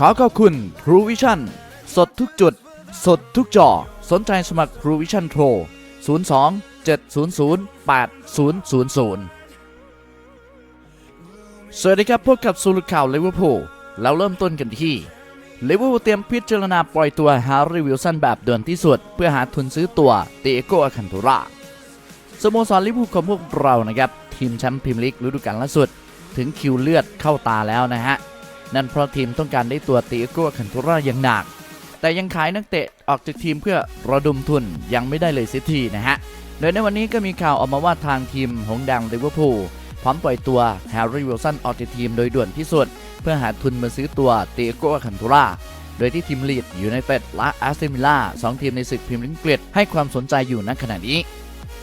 ขอขอบคุณ True Vision สดทุกจุด สดทุกจอ สนใจสมัคร True Vision โทร02 700 8000สวัสดีครับพบกับสูรุข่าวลิเวอร์พูลเราเริ่มต้นกันที่ลิเวอร์พูลเตรียมพิจารณาปล่อยตัวฮาร์รีวิลสันแบบด่วนที่สุด เพื่อหาทุนซื้อตัวเตโกอาคันตุราสโมสรลิเวอร์พูลของพวกเรานะครับ ทีมแชมป์พรีเมียร์ลีกฤดูกาลล่าสุด ถึงคิวเลือดเข้าตาแล้วนะฮะ นั่นเพราะทีมต้องการได้ตัวตโกอาคันตุราอย่างหนัก แต่ยังขายนักเตะออกจากทีมเพื่อระดมทุนยังไม่ได้เลยเสียทีนะฮะ โดยในวันนี้ก็มีข่าวออกมาว่าทางทีมหงดังลิเวอร์พูลพร้อมปล่อยตัวแฮร์รี่วิลสันออกจากทีมโดยด่วนที่สุด เพื่อหาทุนมาซื้อตัวตโกอาคันตุราโดยที่ทีมลีดอยูไนเตดและอาร์เซมิล่าสองทีมในศึกพรีเมียร์ลีกให้ความสนใจอยู่ณขณะนี้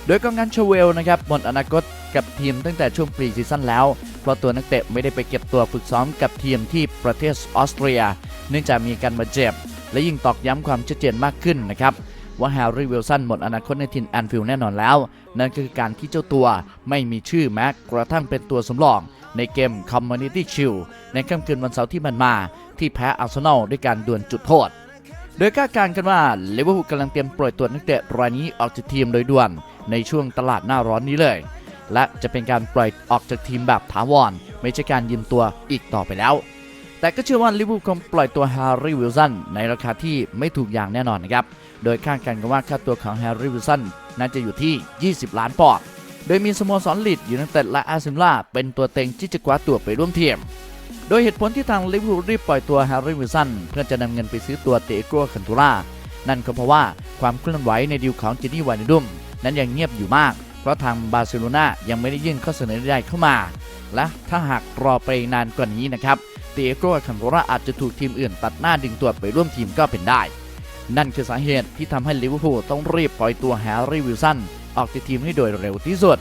โดยกองงานชเวลนะครับหมดอนาคตกับทีมตั้งแต่ช่วงปรีซีซั่นแล้ว เพราะตัวนักเตะไม่ได้ไปเก็บตัวฝึกซ้อมกับทีมที่ประเทศออสเตรีย เนื่องจากมีการบาดเจ็บ และยิ่งตอกย้ำความชัดเจนมากขึ้นนะครับว่าแฮร์รี่วิลสันหมดอนาคตในทีมแอนฟิลด์แน่นอนแล้ว นั่นคือการที่เจ้าตัวไม่มีชื่อแม้กระทั่งเป็นตัวสำรอง ในเกม Community Shield ในค่ำคืนวันเสาร์ที่มันมา ที่แพ้อาร์เซนอลด้วยการดวลจุดโทษ โดยคาดการณ์กันว่าลิเวอร์พูลกำลังเตรียมปล่อยตัวนักเตะรายนี้ออกจากทีมโดยด่วนในช่วงตลาดหน้าร้อนนี้เลย และจะเป็นการปล่อยออกจากทีมแบบถาวรไม่ใช่การยืมตัวอีกต่อไปแล้ว แต่ก็เชื่อว่าลิเวอร์พูลคงปล่อยตัวแฮร์รี่วิลสันในราคาที่ไม่ถูกอย่างแน่นอนนะครับ โดยคาดการณ์กันว่าค่าตัวของแฮร์รี่วิลสันน่าจะอยู่ที่ 20 ล้านปอนด์ โดยมีสโมสรลีดยูไนเต็ดและอาร์เซนอลเป็นตัวเต็งที่จะคว้าตัวไปร่วมทีม โดยเหตุผลที่ทางลิเวอร์พูลรีบปล่อยตัวแฮร์รี่วิลสันเพื่อจะนำเงินไปซื้อตัวเตโก้คันตูรานั่นก็เพราะว่าความเคลื่อนไหวในดีลของจินนี่วานิดุมนั้นยังเงียบอยู่มาก เพราะทางบาร์เซโลนายังไม่ได้ยื่นข้อเสนอใดๆเข้ามา และถ้าหากรอไปนานกว่านี้นะครับเตโก้คันตูราอาจจะถูกทีมอื่นตัดหน้าดึงตัวไปร่วมทีมก็เป็นได้ นั่นคือสาเหตุที่ทำให้ลิเวอร์พูลต้องรีบปล่อยตัวแฮร์รี่วิลสันออกจากทีมให้โดยเร็วที่สุด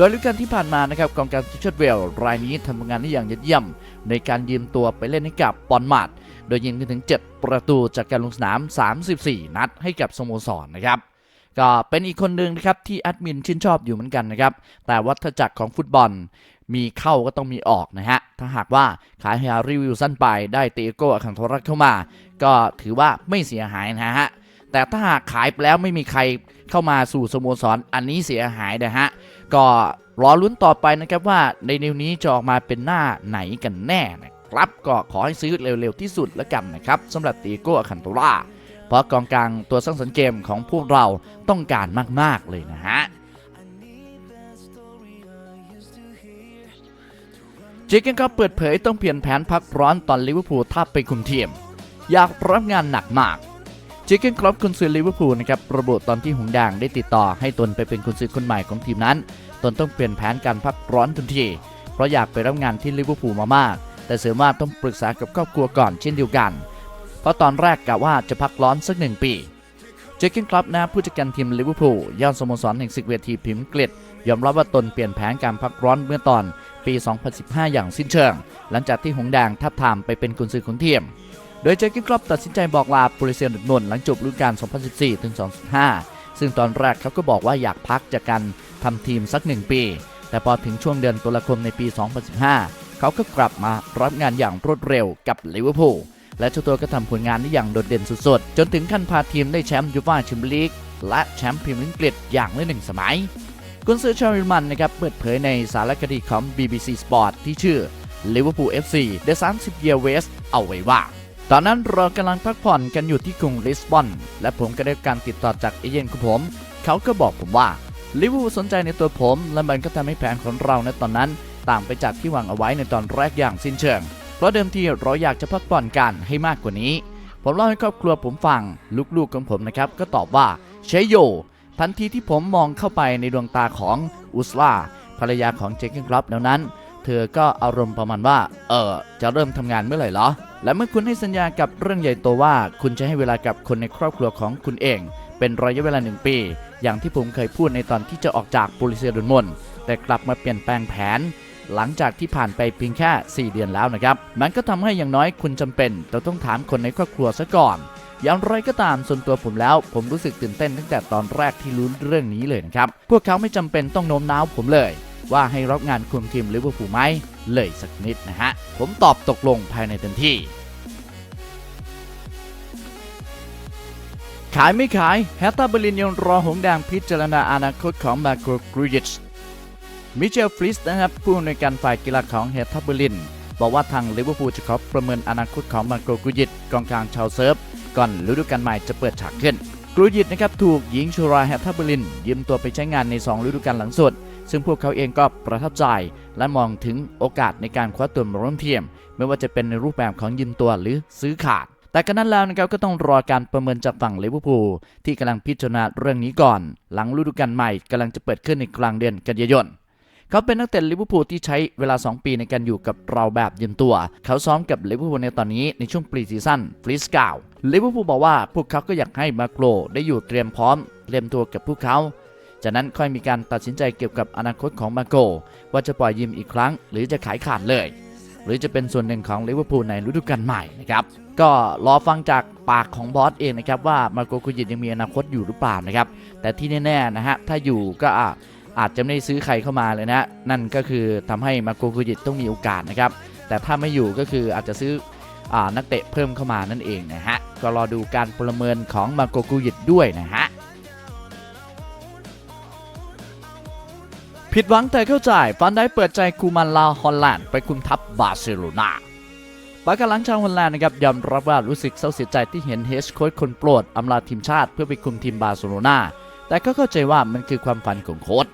โดยฤดูกาลที่ผ่านมานะครับกองการทิชเชอร์เวลรายนี้ทำงานได้อย่างยอดเยี่ยม ในการยืมตัวไปเล่นให้กับปอนมาดโดยยิงถึง 7 ประตูจากการลงสนาม 34 นัดให้กับสโมสรนนะครับก็เป็นอีกคนหนึ่งนะครับที่แอดมินชื่นชอบอยู่เหมือนกันนะครับ แต่วัฏจักรของฟุตบอลมีเข้าก็ต้องมีออกนะฮะ ถ้าหากว่าขายแฮร์รี่วิลสันไปได้เตโก้อาคังโทรักเข้ามา ก็ถือว่าไม่เสียหายนะฮะ แต่ถ้าหากขายไปแล้วไม่มีใครเข้ามาสู่สโมสรอันนี้เสียหายนะฮะ ก็รอลุ้นต่อไปนะครับว่าในนิวนี้จะออกมาเป็นหน้าไหนกันแน่นะครับก็ขอให้ซื้อเร็วๆที่สุดแล้วกันนะครับสำหรับตีโก้คันโตราเพราะกองกลางตัวสร้างสรรค์เกมของพวกเราต้องการมากๆเลยนะฮะเจเกนก็เปิดเผยต้องเปลี่ยนแผนพักร้อนตอนลิเวอร์พูลทับไปคุมทีม อยากรับงานหนักมาก เจเกนครอปคุณซื้อลิเวอร์พูลนะครับระบุตอนที่หงแดางได้ติดต่อให้ตนไปเป็นคุณซื้อคนใหม่ของทีมนั้น ตนต้องเปลี่ยนแผนการพักร้อนทันที เพราะอยากไปรับงานที่ลิเวอร์พูลมามาก แต่เสริมว่าต้องปรึกษากับครอบครัวก่อนเช่นเดียวกัน เพราะตอนแรกกะว่าจะพักร้อนสักหนึ่งปีเจคกินคลับนะผู้จัดการทีมลิเวอร์พูลยอดสโมสรแห่งศึกเวทีพิมพ์กฤษยอมรับว่าตนเปลี่ยนแผนการพักร้อนเมื่อตอนปี 2015 อย่างสิ้นเชิง หลังจากที่หงแดงทับทามไปเป็นกุนซือของทีม โดยเจคกินคลับตัดสินใจบอกลาบริเซียนดอร์ทมุนหลังจบฤดูกาล 2014ถึง2015 ซึ่งตอนแรกเขาก็บอกว่าอยากพักจากการทำทีมสักหนึ่งปี แต่พอถึงช่วงเดือนตุลาคมในปี 2015 เขาก็กลับมารับงานอย่างรวดเร็วกับลิเวอร์พูลและเจ้าตัวก็ทำผลงานได้อย่างโดดเด่นสุดๆ จนถึงขั้นพาทีมได้แชมป์ยูฟ่าแชมเปี้ยนลีกและแชมป์พรีเมียร์ลีกอังกฤษอย่างละหนึ่งสมัยกุนซือชาวเยอรมันนะครับเปิดเผยในสารคดีของ BBC Sport ที่ชื่อ Liverpool FC The 30 Year West เอาไว้ว่า ตอนนั้นเรากำลังพักผ่อนกันอยู่ที่กรุงลิสบอน และผมก็ได้การติดต่อจากเอเย่นของผม เขาก็บอกผมว่าลิเวอร์พูลสนใจในตัวผม และมันก็ทำให้แผนของเราในตอนนั้นต่างไปจากที่วางเอาไว้ในตอนแรกอย่างสิ้นเชิง เพราะเดิมทีเราอยากจะพักผ่อนกันให้มากกว่านี้ ผมเล่าให้ครอบครัวผมฟัง ลูกๆของผมนะครับก็ตอบว่าใช้โย ทันทีที่ผมมองเข้าไปในดวงตาของอุสลาภรรยาของเจคเกนคลับแล้วนั้น เธอก็อารมณ์ประมาณว่า เออจะเริ่มทำงานเมื่อไหร่เหรอ และเมื่อคุณให้สัญญากับเรื่องใหญ่โตว่า คุณจะให้เวลากับคนในครอบครัวของคุณเอง เป็นระยะเวลาหนึ่งปี อย่างที่ผมเคยพูดในตอนที่จะออกจากปุริเซียดอนมอนแต่กลับมาเปลี่ยนแปลงแผน หลังจากที่ผ่านไปเพียงแค่ 4 เดือนแล้วนะครับ มันก็ทำให้อย่างน้อยคุณจำเป็นจะต้องถามคนในครอบครัวซะก่อน อย่างไรก็ตามส่วนตัวผมแล้ว ผมรู้สึกตื่นเต้นตั้งแต่ตอนแรกที่รู้เรื่องนี้เลยนะครับพวกเขาไม่จำเป็นต้องโน้มน้าวผมเลย ว่าให้รับงานคุมทีมลิเวอร์พูลไหมเลยสักนิดนะฮะ ผมตอบตกลงภายในทันทีขายไม่ขายแฮตตาเบลินยังรอหงแดงพิจารณาอนาคตของมาโกกรูยิชมิเชลฟริสนะครับผู้อำนวยการฝ่ายกีฬาของแฮตตาเบลินบอกว่าทางลิเวอร์พูลจะขอประเมินอนาคตของมาโกกรูยิชกองกลางชาวเซิร์ฟก่อนฤดูกาลใหม่จะเปิดฉากขึ้นกรูยิชนะครับถูกหญิงชูราแฮตตาเบลินยืมตัวไปใช้งานใน 2 ฤดูกาลหลังสุด ซึ่งพวกเขาเองก็ประทับใจ และมองถึงโอกาสในการคว้าตัวมาร่วมทีม ไม่ว่าจะเป็นในรูปแบบของยืมตัวหรือซื้อขาด แต่กันนั้นแล้วนะครับก็ต้องรอการประเมินจากฝั่งลิเวอร์พูลที่กำลังพิจารณาเรื่องนี้ก่อน หลังฤดูกาลใหม่กำลังจะเปิดขึ้นในกลางเดือนกันยายนเขาเป็นนักเตะลิเวอร์พูลที่ใช้เวลา 2 ปีในการอยู่กับเราแบบยืมตัว เขาซ้อมกับลิเวอร์พูลในตอนนี้ในช่วงปรีซีซั่นฟรีสกาวลิเวอร์พูลบอกว่าพวกเขาก็อยากให้มาโกรได้อยู่เตรียมพร้อม เตรียมตัวกับพวกเขา จากนั้นค่อยมีการตัดสินใจเกี่ยวกับอนาคตของมาโก ว่าจะปล่อยยืมอีกครั้ง หรือจะขายขาดเลย หรือจะเป็นส่วนหนึ่งของลิเวอร์พูลในฤดูกาลใหม่นะครับก็รอฟังจากปากของบอสเองนะครับว่ามาโกคุยิตยังมีอนาคตอยู่หรือเปล่านะครับแต่ที่แน่ๆนะฮะถ้าอยู่ก็อาจจะไม่ได้ซื้อใครเข้ามาเลยนะนั่นก็คือทำให้มาโกคุยิตต้องมีโอกาสนะครับแต่ถ้าไม่อยู่ก็คืออาจจะซื้ออนักเตะเพิ่มเข้ามานั่นเองนะฮะก็รอดูการประเมินของมาโกคุยิตด้วยนะฮะ ผิดหวังแต่เข้าใจฟันได้เปิดใจคูมันลาฮอลแลนด์ไปคุมทัพบาร์เซโลนาปากาหลังชาวฮอลแลนด์นะครับยอมรับว่ารู้สึกเศร้าเสียใจที่เห็นเฮสโค้ชคนโปรดอำลาทีมชาติเพื่อไปคุมทีมบาร์เซโลนาแต่ก็เข้าใจว่ามันคือความฝันของโค้ช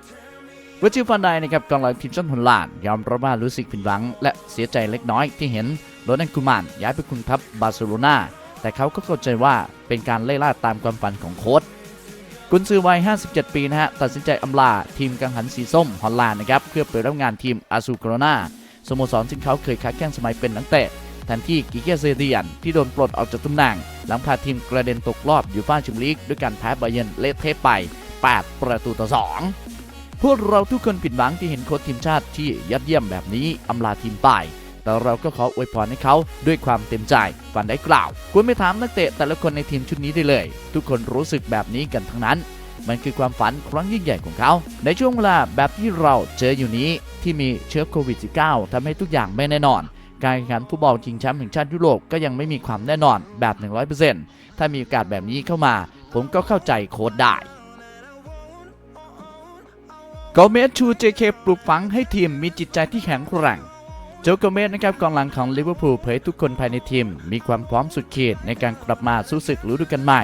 วิจิฟันไดนะครับกองหลังทีมชาติฮอลแลนด์ยอมรับว่ารู้สึกผิดหวัง และเสียใจเล็กน้อยที่เห็นโรนัลคูมันย้ายไปคุมทัพบาร์เซโลนาแต่เขาก็เข้าใจว่าเป็นการไล่ล่าตามความฝันของโค้ช กุนซือวัย 57 ปีนะฮะ ตัดสินใจอำลาทีมกังหันสีส้มฮอลแลนด์นะครับ เพื่อไปรับงานทีมอาซูโกรนาสโมสรซึ่งเขาเคยค้าแข่งสมัยเป็นนักเตะแทนที่กิเกเซเดียน ที่โดนปลดออกจากตำแหน่ง หลังพาทีมกระเด็นตกรอบอยู่ฟ่าแชมลีก ด้วยการแพ้บาเยนเลเทไป 8 ประตูต่อ 2 พวกเราทุกคนผิดหวังที่เห็นโค้ชทีมชาติที่ยอดเยี่ยมแบบนี้อำลาทีมไป แต่เราก็ขออวยพรให้เขาด้วยความเต็มใจฟันได้กล่าวควรไปถามนักเตะแต่ละคนในทีมชุดนี้ได้เลย ทุกคนรู้สึกแบบนี้กันทั้งนั้น มันคือความฝันครั้งยิ่งใหญ่ของเขา ในช่วงเวลาแบบที่เราเจออยู่นี้ที่มีเชื้อโควิด -19 ทำให้ทุกอย่างไม่แน่นอน การแข่งขันฟุตบอลชิงแชมป์แห่งชาติยุโรปก็ยังไม่มีความแน่นอนแบบ 100%ถ้ามีโอกาสแบบนี้เข้ามา ผมก็เข้าใจโค้ดได้โกเมสชูเจเคปลูกฝังให้ทีมมีจิตใจที่แข็งแกร่ง โจโกเมสนะครับกองหลังของลิเวอร์พูลเผยทุกคนภายในทีม มีความพร้อมสุดขีดในการกลับมาสู้ศึกฤดูกาลใหม่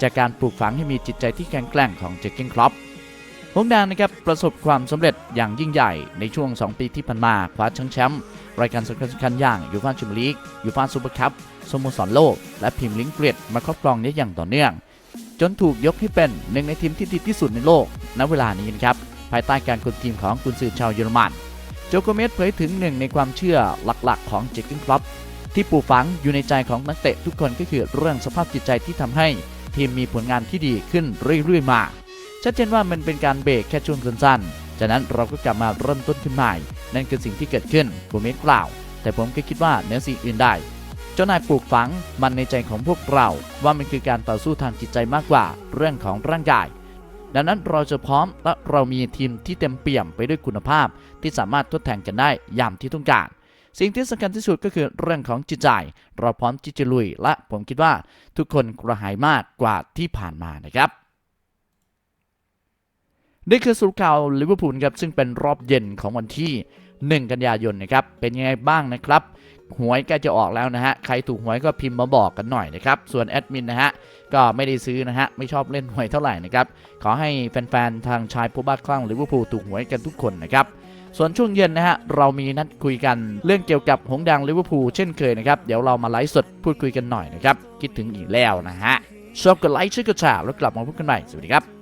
จากการปลูกฝังให้มีจิตใจที่แข็งแกร่งของเจคเกนครอปหงแดงนะครับประสบความสำเร็จอย่างยิ่งใหญ่ในช่วง 2 ปีที่ผ่านมาคว้าแชมป์แชมป์รายการสำคัญๆอย่างยูฟ่าแชมเปี้ยนลีกยูฟ่าซูเปอร์คัพสโมสรโลก และพรีเมียร์ลีกเกรดมาครอบครองได้อย่างต่อเนื่อง จนถูกยกให้เป็นหนึ่งในทีมที่ดีที่สุดในโลกณเวลานี้นะครับภายใต้การคุมทีมของกุนซือชาวเยอรมัน โจโกเมสเผยถึงหนึ่งในความเชื่อหลักๆ ของเจคเกนครอปที่ปลูกฝังอยู่ในใจของนักเตะทุกคนก็คือเรื่องสภาพจิตใจที่ทำให้ทีมมีผลงานที่ดีขึ้นเรื่อยๆ มา ชัดเจนว่ามันเป็นการเบรกแค่ช่วงสั้นๆ จากนั้นเราก็กลับมาเริ่มต้นขึ้นใหม่ นั่นคือสิ่งที่เกิดขึ้นโกเมสกล่าว แต่ผมก็คิดว่าเนือสิ่งอื่นใดเจ้านายปลูกฝังมันในใจของพวกเรา ว่ามันคือการต่อสู้ทางจิตใจมากกว่า เรื่องของร่างกาย ดังนั้นเราจะพร้อมและเรามีทีมที่เต็มเปี่ยมไปด้วยคุณภาพ ที่สามารถทดแทนกันได้ยามที่ต้องการ สิ่งที่สำคัญที่สุดก็คือเรื่องของจิตใจ เราพร้อมที่จะลุย และผมคิดว่าทุกคนกระหายมากกว่าที่ผ่านมานะครับนี่คือสรุปข่าวลิเวอร์พูลครับซึ่งเป็นรอบเย็นของวันที่ 1 กันยายนนะครับเป็นยังไงบ้างนะครับ หวยใกล้จะออกแล้วนะฮะใครถูกหวยก็พิมพ์มาบอกกันหน่อยนะครับส่วนแอดมินนะฮะก็ไม่ได้ซื้อนะฮะไม่ชอบเล่นหวยเท่าไหร่นะครับขอให้แฟนๆทางชายผู้บ้าคลั่งลิเวอร์พูลถูกหวยกันทุกคนนะครับส่วนช่วงเย็นนะฮะเรามีนัดคุยกันเรื่องเกี่ยวกับหงดังลิเวอร์พูลเช่นเคยนะครับเดี๋ยวเรามาไลฟ์สดพูดคุยกันหน่อยนะครับคิดถึงอีกแล้วนะฮะชอบกดไลค์ช่วยกดแชร์แล้วกลับมาพบกันใหม่สวัสดีครับ